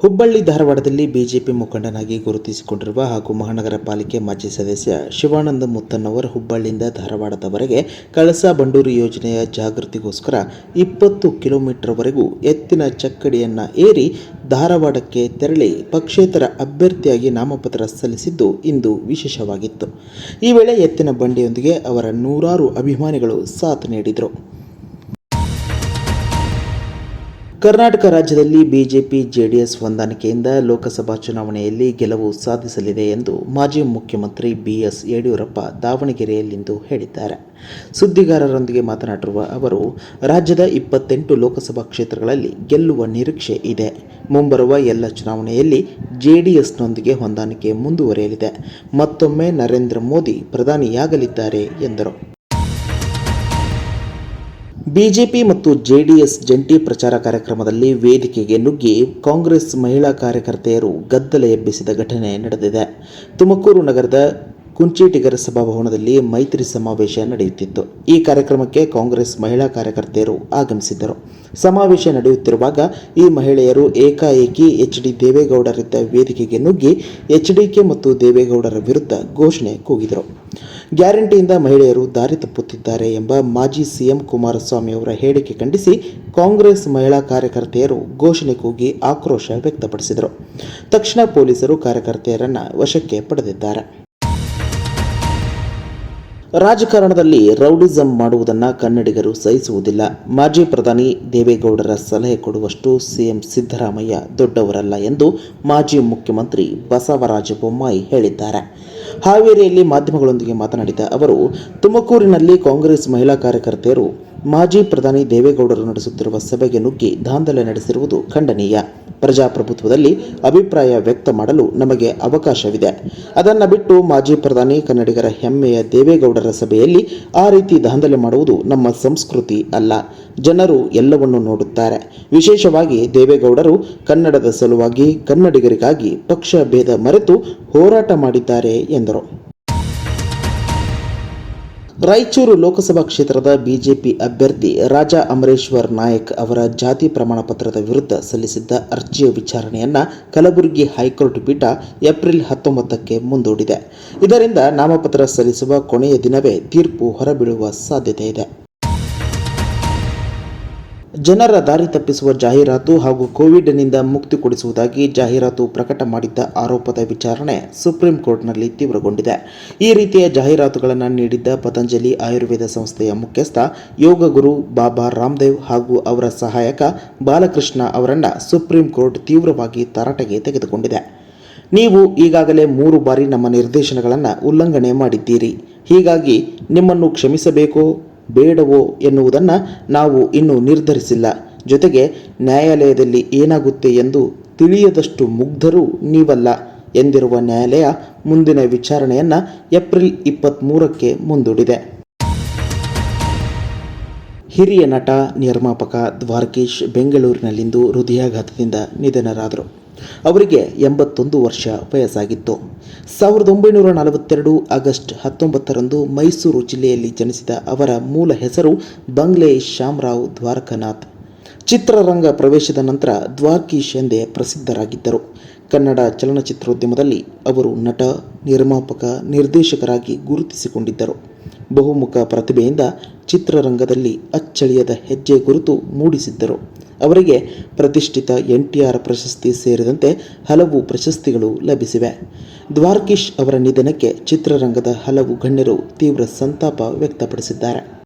ಹುಬ್ಬಳ್ಳಿ ಧಾರವಾಡದಲ್ಲಿ ಬಿಜೆಪಿ ಮುಖಂಡನಾಗಿ ಗುರುತಿಸಿಕೊಂಡಿರುವ ಹಾಗೂ ಮಹಾನಗರ ಪಾಲಿಕೆ ಮಾಜಿ ಸದಸ್ಯ ಶಿವಾನಂದ ಮುತ್ತನ್ನವರ್ ಹುಬ್ಬಳ್ಳಿಯಿಂದ ಧಾರವಾಡದವರೆಗೆ ಕಳಸಾ ಬಂಡೂರಿ ಯೋಜನೆಯ ಜಾಗೃತಿಗೋಸ್ಕರ ಇಪ್ಪತ್ತು ಕಿಲೋಮೀಟರ್ವರೆಗೂ ಎತ್ತಿನ ಚಕ್ಕಡಿಯನ್ನು ಏರಿ ಧಾರವಾಡಕ್ಕೆ ತೆರಳಿ ಪಕ್ಷೇತರ ಅಭ್ಯರ್ಥಿಯಾಗಿ ನಾಮಪತ್ರ ಸಲ್ಲಿಸಿದ್ದು ಇಂದು ವಿಶೇಷವಾಗಿತ್ತು. ಈ ವೇಳೆ ಎತ್ತಿನ ಬಂಡಿಯೊಂದಿಗೆ ಅವರ ನೂರಾರು ಅಭಿಮಾನಿಗಳು ಸಾಥ್ ನೀಡಿದರು. ಕರ್ನಾಟಕ ರಾಜ್ಯದಲ್ಲಿ ಬಿಜೆಪಿ, ಜೆಡಿಎಸ್ ಹೊಂದಾಣಿಕೆಯಿಂದ ಲೋಕಸಭಾ ಚುನಾವಣೆಯಲ್ಲಿ ಗೆಲುವು ಸಾಧಿಸಲಿದೆ ಎಂದು ಮಾಜಿ ಮುಖ್ಯಮಂತ್ರಿ ಬಿಎಸ್ ಯಡಿಯೂರಪ್ಪ ದಾವಣಗೆರೆಯಲ್ಲಿಂದು ಹೇಳಿದ್ದಾರೆ. ಸುದ್ದಿಗಾರರೊಂದಿಗೆ ಮಾತನಾಡಿರುವ ಅವರು, ರಾಜ್ಯದ ಇಪ್ಪತ್ತೆಂಟು ಲೋಕಸಭಾ ಕ್ಷೇತ್ರಗಳಲ್ಲಿ ಗೆಲ್ಲುವ ನಿರೀಕ್ಷೆ ಇದೆ. ಮುಂಬರುವ ಎಲ್ಲ ಚುನಾವಣೆಯಲ್ಲಿ ಜೆಡಿಎಸ್ನೊಂದಿಗೆ ಹೊಂದಾಣಿಕೆ ಮುಂದುವರೆಯಲಿದೆ. ಮತ್ತೊಮ್ಮೆ ನರೇಂದ್ರ ಮೋದಿ ಪ್ರಧಾನಿಯಾಗಲಿದ್ದಾರೆ ಎಂದರು. ಬಿಜೆಪಿ ಮತ್ತು ಜೆಡಿಎಸ್ ಜಂಟಿ ಪ್ರಚಾರ ಕಾರ್ಯಕ್ರಮದಲ್ಲಿ ವೇದಿಕೆಗೆ ನುಗ್ಗಿ ಕಾಂಗ್ರೆಸ್ ಮಹಿಳಾ ಕಾರ್ಯಕರ್ತೆಯರು ಗದ್ದಲ ಎಬ್ಬಿಸಿದ ಘಟನೆ ನಡೆದಿದೆ. ತುಮಕೂರು ನಗರದ ಕುಂಚಿಟಿಗರ ಸಭಾಭವನದಲ್ಲಿ ಮೈತ್ರಿ ಸಮಾವೇಶ ನಡೆಯುತ್ತಿತ್ತು. ಈ ಕಾರ್ಯಕ್ರಮಕ್ಕೆ ಕಾಂಗ್ರೆಸ್ ಮಹಿಳಾ ಕಾರ್ಯಕರ್ತೆಯರು ಆಗಮಿಸಿದ್ದರು. ಸಮಾವೇಶ ನಡೆಯುತ್ತಿರುವಾಗ ಈ ಮಹಿಳೆಯರು ಏಕಾಏಕಿ ಎಚ್ ಡಿ ದೇವೇಗೌಡರಿದ್ದ ವೇದಿಕೆಗೆ ನುಗ್ಗಿ, ಎಚ್ ಡಿಕೆ ಮತ್ತು ದೇವೇಗೌಡರ ವಿರುದ್ಧ ಘೋಷಣೆ ಕೂಗಿದರು. ಗ್ಯಾರಂಟಿಯಿಂದ ಮಹಿಳೆಯರು ದಾರಿ ತಪ್ಪುತ್ತಿದ್ದಾರೆ ಎಂಬ ಮಾಜಿ ಸಿಎಂ ಕುಮಾರಸ್ವಾಮಿ ಅವರ ಹೇಳಿಕೆ ಖಂಡಿಸಿ ಕಾಂಗ್ರೆಸ್ ಮಹಿಳಾ ಕಾರ್ಯಕರ್ತೆಯರು ಘೋಷಣೆ ಕೂಗಿ ಆಕ್ರೋಶ ವ್ಯಕ್ತಪಡಿಸಿದರು. ತಕ್ಷಣ ಪೊಲೀಸರು ಕಾರ್ಯಕರ್ತೆಯರನ್ನು ವಶಕ್ಕೆ ಪಡೆದಿದ್ದಾರೆ. ರಾಜಕಾರಣದಲ್ಲಿ ರೌಡಿಸಂ ಮಾಡುವುದನ್ನು ಕನ್ನಡಿಗರು ಸಹಿಸುವುದಿಲ್ಲ. ಮಾಜಿ ಪ್ರಧಾನಿ ದೇವೇಗೌಡರ ಸಲಹೆ ಕೊಡುವಷ್ಟು ಸಿಎಂ ಸಿದ್ದರಾಮಯ್ಯ ದೊಡ್ಡವರಲ್ಲ ಎಂದು ಮಾಜಿ ಮುಖ್ಯಮಂತ್ರಿ ಬಸವರಾಜ ಬೊಮ್ಮಾಯಿ ಹೇಳಿದ್ದಾರೆ. ಹಾವೇರಿಯಲ್ಲಿ ಮಾಧ್ಯಮಗಳೊಂದಿಗೆ ಮಾತನಾಡಿದ ಅವರು, ತುಮಕೂರಿನಲ್ಲಿ ಕಾಂಗ್ರೆಸ್ ಮಹಿಳಾ ಕಾರ್ಯಕರ್ತೆಯರು ಮಾಜಿ ಪ್ರಧಾನಿ ದೇವೇಗೌಡರು ನಡೆಸುತ್ತಿರುವ ಸಭೆಗೆ ನುಗ್ಗಿ ದಾಂಧಲೆ ನಡೆಸಿರುವುದು ಖಂಡನೀಯ. ಪ್ರಜಾಪ್ರಭುತ್ವದಲ್ಲಿ ಅಭಿಪ್ರಾಯ ವ್ಯಕ್ತ ಮಾಡಲು ನಮಗೆ ಅವಕಾಶವಿದೆ. ಅದನ್ನು ಬಿಟ್ಟು ಮಾಜಿ ಪ್ರಧಾನಿ ಕನ್ನಡಿಗರ ಹೆಮ್ಮೆಯ ದೇವೇಗೌಡರ ಸಭೆಯಲ್ಲಿ ಆ ರೀತಿ ದಾಂಧಲೆ ಮಾಡುವುದು ನಮ್ಮ ಸಂಸ್ಕೃತಿ ಅಲ್ಲ. ಜನರು ಎಲ್ಲವನ್ನು ನೋಡುತ್ತಾರೆ. ವಿಶೇಷವಾಗಿ ದೇವೇಗೌಡರು ಕನ್ನಡದ ಸಲುವಾಗಿ ಕನ್ನಡಿಗರಿಗಾಗಿ ಪಕ್ಷ ಭೇದ ಮರೆತು ಹೋರಾಟ ಮಾಡಿದ್ದಾರೆ ಎಂದರು. ರಾಯಚೂರು ಲೋಕಸಭಾ ಕ್ಷೇತ್ರದ ಬಿಜೆಪಿ ಅಭ್ಯರ್ಥಿ ರಾಜಾ ಅಮರೇಶ್ವರ್ ನಾಯಕ್ ಅವರ ಜಾತಿ ಪ್ರಮಾಣ ಪತ್ರದ ವಿರುದ್ಧ ಸಲ್ಲಿಸಿದ್ದ ಅರ್ಜಿಯ ವಿಚಾರಣೆಯನ್ನು ಕಲಬುರಗಿ ಹೈಕೋರ್ಟ್ ಪೀಠ ಏಪ್ರಿಲ್ ಹತ್ತೊಂಬತ್ತಕ್ಕೆ ಮುಂದೂಡಿದೆ. ಇದರಿಂದ ನಾಮಪತ್ರ ಸಲ್ಲಿಸುವ ಕೊನೆಯ ದಿನವೇ ತೀರ್ಪು ಹೊರಬೀಳುವ ಸಾಧ್ಯತೆ ಇದೆ. ಜನರ ದಾರಿ ತಪ್ಪಿಸುವ ಜಾಹೀರಾತು ಹಾಗೂ ಕೋವಿಡ್ನಿಂದ ಮುಕ್ತಿ ಕೊಡಿಸುವುದಾಗಿ ಜಾಹೀರಾತು ಪ್ರಕಟ ಮಾಡಿದ್ದ ಆರೋಪದ ವಿಚಾರಣೆ ಸುಪ್ರೀಂ ಕೋರ್ಟ್ನಲ್ಲಿ ತೀವ್ರಗೊಂಡಿದೆ. ಈ ರೀತಿಯ ಜಾಹೀರಾತುಗಳನ್ನು ನೀಡಿದ್ದ ಪತಂಜಲಿ ಆಯುರ್ವೇದ ಸಂಸ್ಥೆಯ ಮುಖ್ಯಸ್ಥ ಯೋಗ ಗುರು ಬಾಬಾ ರಾಮದೇವ್ ಹಾಗೂ ಅವರ ಸಹಾಯಕ ಬಾಲಕೃಷ್ಣ ಅವರನ್ನು ಸುಪ್ರೀಂ ಕೋರ್ಟ್ ತೀವ್ರವಾಗಿ ತರಾಟೆಗೆ ತೆಗೆದುಕೊಂಡಿದೆ. ನೀವು ಈಗಾಗಲೇ ಮೂರು ಬಾರಿ ನಮ್ಮ ನಿರ್ದೇಶನಗಳನ್ನು ಉಲ್ಲಂಘನೆ ಮಾಡಿದ್ದೀರಿ. ಹೀಗಾಗಿ ನಿಮ್ಮನ್ನು ಕ್ಷಮಿಸಬೇಕೋ. ಬೇಡವೋ ಎನ್ನುವುದನ್ನು ನಾವು ಇನ್ನೂ ನಿರ್ಧರಿಸಿಲ್ಲ. ಜೊತೆಗೆ ನ್ಯಾಯಾಲಯದಲ್ಲಿ ಏನಾಗುತ್ತೆ ಎಂದು ತಿಳಿಯದಷ್ಟು ಮುಗ್ಧರು ನೀವಲ್ಲ ಎಂದಿರುವ ನ್ಯಾಯಾಲಯ ಮುಂದಿನ ವಿಚಾರಣೆಯನ್ನು ಏಪ್ರಿಲ್ ಇಪ್ಪತ್ತ್ಮೂರಕ್ಕೆ ಮುಂದೂಡಿದೆ. ಹಿರಿಯ ನಟ, ನಿರ್ಮಾಪಕ ದ್ವಾರಕೀಶ್ ಬೆಂಗಳೂರಿನಲ್ಲಿಂದು ಹೃದಯಾಘಾತದಿಂದ ನಿಧನರಾದರು. ಅವರಿಗೆ ಎಂಬತ್ತೊಂದು ವರ್ಷ ವಯಸ್ಸಾಗಿತ್ತು. ಸಾವಿರದ ಒಂಬೈನೂರ ನಲವತ್ತೆರಡು ಆಗಸ್ಟ್ ಹತ್ತೊಂಬತ್ತರಂದು ಮೈಸೂರು ಜಿಲ್ಲೆಯಲ್ಲಿ ಜನಿಸಿದ ಅವರ ಮೂಲ ಹೆಸರು ಬಂಗ್ಲೆ ಶ್ಯಾಮರಾವ್ ದ್ವಾರಕನಾಥ್. ಚಿತ್ರರಂಗ ಪ್ರವೇಶದ ನಂತರ ದ್ವಾರ್ಕೀಶ್ ಎಂದೇ ಪ್ರಸಿದ್ಧರಾಗಿದ್ದರು. ಕನ್ನಡ ಚಲನಚಿತ್ರೋದ್ಯಮದಲ್ಲಿ ಅವರು ನಟ, ನಿರ್ಮಾಪಕ, ನಿರ್ದೇಶಕರಾಗಿ ಗುರುತಿಸಿಕೊಂಡಿದ್ದರು. ಬಹುಮುಖ ಪ್ರತಿಭೆಯಿಂದ ಚಿತ್ರರಂಗದಲ್ಲಿ ಅಚ್ಚಳಿಯದ ಹೆಜ್ಜೆ ಗುರುತು ಮೂಡಿಸಿದ್ದರು. ಅವರಿಗೆ ಪ್ರತಿಷ್ಠಿತ ಎನ್ ಟಿ ಆರ್ ಪ್ರಶಸ್ತಿ ಸೇರಿದಂತೆ ಹಲವು ಪ್ರಶಸ್ತಿಗಳು ಲಭಿಸಿವೆ. ದ್ವಾರ್ಕೀಶ್ ಅವರ ನಿಧನಕ್ಕೆ ಚಿತ್ರರಂಗದ ಹಲವು ಗಣ್ಯರು ತೀವ್ರ ಸಂತಾಪ ವ್ಯಕ್ತಪಡಿಸಿದ್ದಾರೆ.